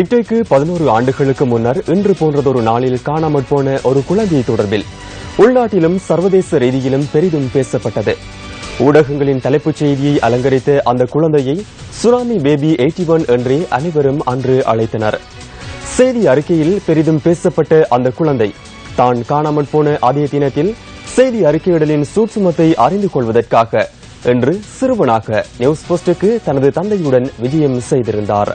இட்டைக்கு பதினோரு ஆண்டுகளுக்கு முன்னர் இன்று போன்றதொரு நாளில் காணாமற் போன ஒரு குழந்தை தொடர்பில் உள்நாட்டிலும் சர்வதேச ரீதியிலும் பெரிதும் பேசப்பட்டது. ஊடகங்களின் தலைப்புச் செய்தியை அலங்கரித்த அந்த குழந்தையை சுனாமி பேபி எயிட்டி ஒன் என்றே அனைவரும் அன்று அழைத்தனர். செய்தி அறிக்கையில் பெரிதும் பேசப்பட்ட அந்த குழந்தை தான் காணாமற் போன அதே தினத்தில் செய்தி அறிக்கையிடலின் சூட்சுமத்தை அறிந்து கொள்வதற்காக என்று சிறுவனாக நியூஸ் போஸ்டுக்கு தனது தந்தையுடன் விஜயம் செய்திருந்தார்.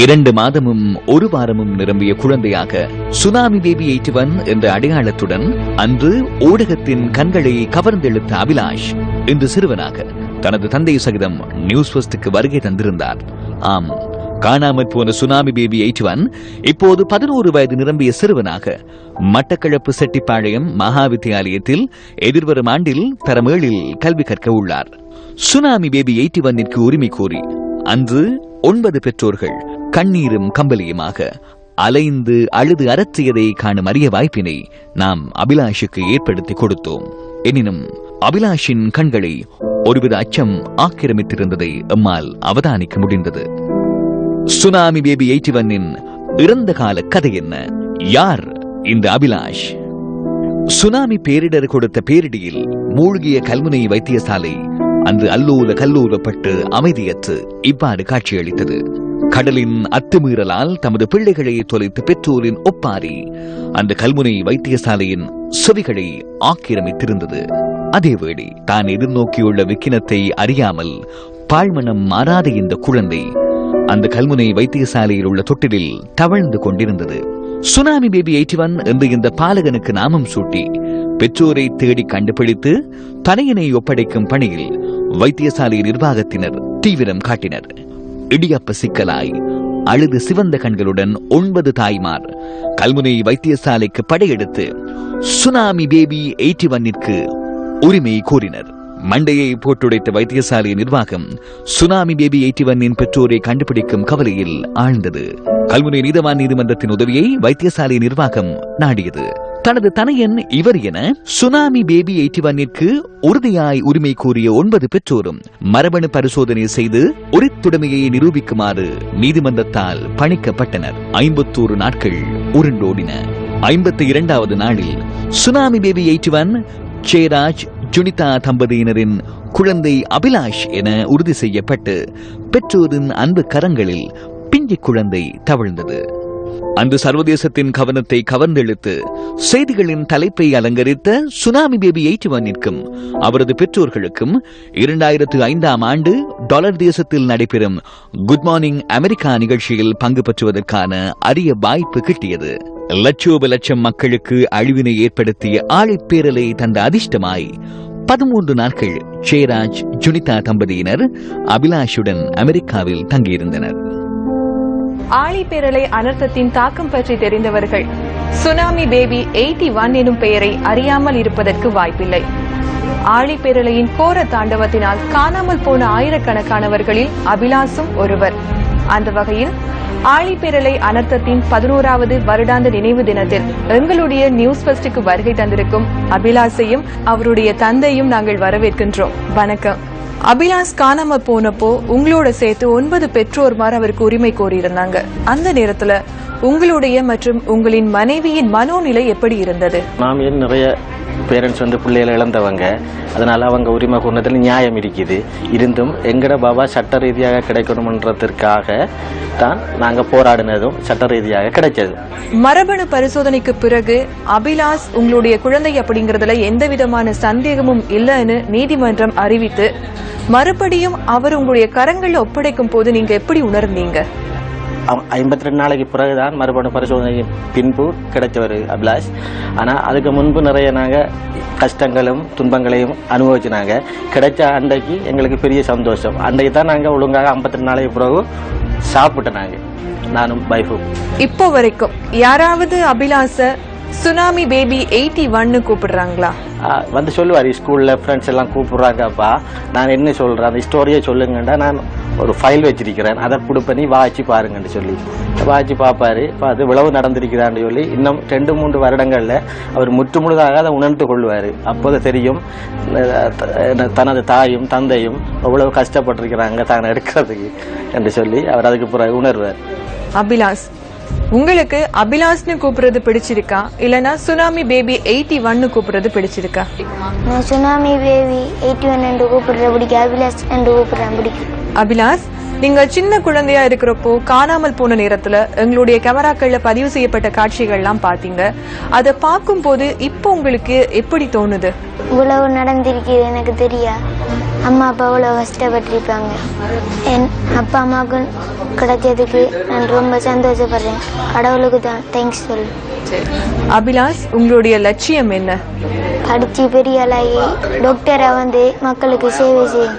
இரண்டு மாதமும் ஒரு வாரமும் நிரம்பிய குழந்தையாக சுனாமி பேபி எயிட்டி ஒன் என்ற அடையாளத்துடன் அன்று ஊடகத்தின் கண்களை கவர்ந்தெழுத்த அபிலாஷ் இன்று சிறுவனாக தனது தந்தை சகிதம் நியூஸ் ஃபர்ஸ்டுக்கு வருகை தந்திருந்தார். ஆம் காணாமற் போன சுனாமி பேபி எயிட்டி ஒன் இப்போது பதினோரு வயது நிரம்பிய சிறுவனாக மட்டக்களப்பு செட்டிப்பாளையம் மகா வித்தியாலயத்தில் எதிர்வரும் ஆண்டில் தரமேழில் கல்வி கற்க உள்ளார். சுனாமி பேபி எயிட்டி ஒன்னிற்கு உரிமை கோரி அன்று ஒன்பது பெற்றோர்கள் கண்ணீரும் கம்பலியுமாக அலைந்து அழுது அரற்றியதை காணும் அரிய வாய்ப்பினை நாம் அபிலாஷுக்கு ஏற்படுத்தி கொடுத்தோம். எனினும் அபிலாஷின் கண்களை ஒருவித அச்சம் ஆக்கிரமித்திருந்ததை எம்மால் அவதானிக்க முடிந்தது. சுனாமி பேபி எயிட்டி ஒன்னின் இறந்த கால கதை என்ன? யார் இந்த அபிலாஷ்? சுனாமி பேரிடர் கொடுத்த பேரிடியில் மூழ்கிய கல்முனை வைத்தியசாலை அன்று அல்லூல கல்லூலப்பட்டு அமைதியற்று இவ்வாறு காட்சியளித்தது. கடலின் அத்துமீறலால் தமது பிள்ளைகளை தொலைத்து பெற்றோரின் ஒப்பாரி அந்த கல்முனை வைத்தியசாலையின் செவிகளை ஆக்கிரமித்திருந்தது. அதேவேளை தான் எதிர்நோக்கியுள்ள விக்கினத்தை அறியாமல் பாழ்மனம் மாறாத இந்த குழந்தை அந்த கல்முனை வைத்தியசாலையில் உள்ள தொட்டிலில் தவழ்ந்து கொண்டிருந்தது. சுனாமி பேபி எயிட்டி ஒன் என்று இந்த பாலகனுக்கு நாமம் சூட்டி பெற்றோரை தேடி கண்டுபிடித்து தனையனை ஒப்படைக்கும் பணியில் வைத்தியசாலை நிர்வாகத்தினர் தீவிரம் காட்டினர். இடியப்ப சிக்கலாய். அழுது சிவந்த கண்களுடன் ஒன்பது தாய்மார். கல்முனை வைத்தியசாலைக்கு படையெடுத்து சுனாமி பேபி எயிட்டி ஒன்னிற்கு உரிமை கோரினர். மண்டையை போட்டுடைத்த வைத்தியசாலை நிர்வாகம் சுனாமி பேபி எயிட்டி ஒன்னின் பெற்றோரை கண்டுபிடிக்கும் கவலையில் ஆழ்ந்தது. கல்முனை நீதவான் நீதிமன்றத்தின் உதவியை வைத்தியசாலை நிர்வாகம் நாடியது. தனது தனையன் இவர் என சுனாமி பேபி எயிட்டி ஒன்னிற்கு உறுதியாய் உரிமை கூறிய ஒன்பது பெற்றோரும் மரபணு பரிசோதனை செய்து உரித்துடைமையை நிரூபிக்குமாறு நீதிமன்றத்தால் பணிக்கப்பட்டனர். ஐம்பத்தோரு நாட்கள் உருண்டோடின. ஐம்பத்தி இரண்டாவது நாளில் tsunami baby eighty one Jayaraj Junita தம்பதியினரின் குழந்தை அபிலாஷ் என உறுதி செய்யப்பட்டு பெற்றோரின் அன்பு கரங்களில் பிஞ்சி குழந்தை தவிழ்ந்தது. அன்று சர்வதேசத்தின் கவனத்தை கவர்ந்தெழுத்து செய்திகளின் தலைப்பை அலங்கரித்த சுனாமி பேபி எயிட்டி ஒன்னிற்கும் அவரது பெற்றோர்களுக்கும் இரண்டாயிரத்து ஐந்தாம் ஆண்டு டாலர் தேசத்தில் நடைபெறும் குட் மார்னிங் அமெரிக்கா நிகழ்ச்சியில் பங்கு பெற்றுவதற்கான அரிய வாய்ப்பு கிட்டியது. லட்சோப லட்சம் மக்களுக்கு அழிவினை ஏற்படுத்திய ஆழிப்பேரலை தந்த அதிர்ஷ்டமாய் பதிமூன்று நாட்கள் ஜெயராஜ் ஜுனிதா தம்பதியினர் அபிலாஷுடன் அமெரிக்காவில் தங்கியிருந்தனர். ஆழிப்பேரலை அனர்த்தத்தின் தாக்கம் பற்றி தெரிந்தவர்கள். சுனாமி பேபி எயிட்டி ஒன் எனும் பெயரை அறியாமல் இருப்பதற்கு வாய்ப்பில்லை. ஆழிப்பேரலையின் கோர தாண்டவத்தினால் காணாமல் போன ஆயிரக்கணக்கானவர்களில் அபிலாசும் ஒருவர். அந்த வகையில் ஆழிப்பேரலை அனர்த்தத்தின் பதினோராவது வருடாந்த நினைவு தினத்தில் எங்களுடைய நியூஸ் பெஸ்டுக்கு வருகை தந்திருக்கும் அபிலாசையும் அவருடைய தந்தையும் நாங்கள் வரவேற்கின்றோம். வணக்கம். அபிலாஸ் காணாம போனப்போ உங்களோட சேர்த்து ஒன்பது பெற்றோர்மார் அவருக்கு உரிமை கோரியிருந்தாங்க. அந்த நேரத்துல உங்களுடைய மற்றும் உங்களின் மனைவியின் மனோநிலை எப்படி இருந்தது? நாம் ஏன் நிறைய பேரண்ட்ஸ் வந்து பிள்ளைகளை இழந்தவங்க? அதனால அவங்க உரிமை கூறினதில் நியாயம் இருக்குது. இருந்தும் எங்கட பாபா சட்ட ரீதியாக கிடைக்கணுமன்றதற்காக தான் நாங்கள் போராடினதும் சட்ட ரீதியாக கிடைச்சது மரபணு பரிசோதனைக்கு பிறகு அபிலாஸ் உங்களுடைய குழந்தை அப்படிங்கறதுல எந்த விதமான சந்தேகமும் இல்லைன்னு நீதிமன்றம் அறிவித்து மறுபடியும் அவர் உங்களுடைய கரங்கள்ல ஒப்படைக்கும் போது நீங்க எப்படி உணர்ந்தீங்க? ஐம்பத்தி ரெண்டு நாளைக்கு பிறகுதான் மறுபடியும் பரிசோதனை பின்பு கிடைச்சவர் அபிலாஷ். ஆனால் அதுக்கு முன்பு நிறைய நாங்கள் கஷ்டங்களும் துன்பங்களையும் அனுபவிச்சினாங்க கிடைச்ச அன்றைக்கு எங்களுக்கு பெரிய சந்தோஷம். அன்றைக்கு தான் நாங்கள் ஒழுங்காக ஐம்பத்தி ரெண்டு நாளைக்கு பிறகு சாப்பிட்டோம் நாங்கள் நானும் பைஃபும் இப்போ வரைக்கும் யாராவது அபிலாச சுனாமி பேபி எயிட்டி ஒன்னு கூப்பிடுறாங்களா? வந்து சொல்லுவார் ஸ்கூலில் ஃப்ரெண்ட்ஸ் எல்லாம் கூப்பிட்றாங்கப்பா. நான் என்ன சொல்கிறேன் அந்த ஸ்டோரியை சொல்லுங்கண்டா நான் ஒரு ஃபைல் வச்சிருக்கிறேன். அதை கொடுப்ப நீ வாய்ச்சி பாருங்கன்னு சொல்லி. வாய்ச்சி பார்ப்பாரு பார்த்து விளவு நடந்திருக்கிறான்னு சொல்லி இன்னும் ரெண்டு மூன்று வருடங்களில் அவர் முற்று முழுதாக அதை உணர்ந்து கொள்வார். அப்போது தெரியும் தனது தாயும் தந்தையும் அவ்வளவு கஷ்டப்பட்டிருக்கிறாங்க தான் எடுக்கிறதுக்கு என்று சொல்லி அவர் அதுக்கு பிறகு உணர்வார். அபிலாஷ் உங்களுக்கு அபிலாஷ்னு கூப்பிடுறது பிடிச்சிருக்கா? இல்லனா சுனாமி பேபி எயிட்டி ஒன்னு கூப்பிடுறது பிடிச்சிருக்கா? சுனாமி பேபி எயிட்டி ஒன் என்று கூப்பிடுற பிடிக்கும். அபிலாஷ் என்று கூப்பிடுறேன் பிடிக்கும். அபிலாஷ் நீங்க சின்ன குழந்தையா இருக்கிறப்போ காணாமல் போன நேரத்துல எங்களுடைய கேமராக்கள்ல பதிவு செய்யப்பட்ட காட்சிகள்லாம் பாத்தீங்க அதை பார்க்கும்போது இப்போ உங்களுக்கு எப்படி தோணுது? இவ்வளவு நடந்திருக்குது எனக்கு தெரியா. அம்மா அப்பா இவ்வளவு கஷ்டப்பட்டிருப்பாங்க. என் அப்பா அம்மாவுக்கு கிடைச்சதுக்கு நான் ரொம்ப சந்தோஷப்படுறேன். கடவுளுக்கு தான். தேங்க்ஸ் சொல்லு. அபிலாஷ் உங்களுடைய லட்சியம் என்ன? படிச்சு பெரிய ஆளாகி டாக்டரா வந்து மக்களுக்கு சேவை செய்யும்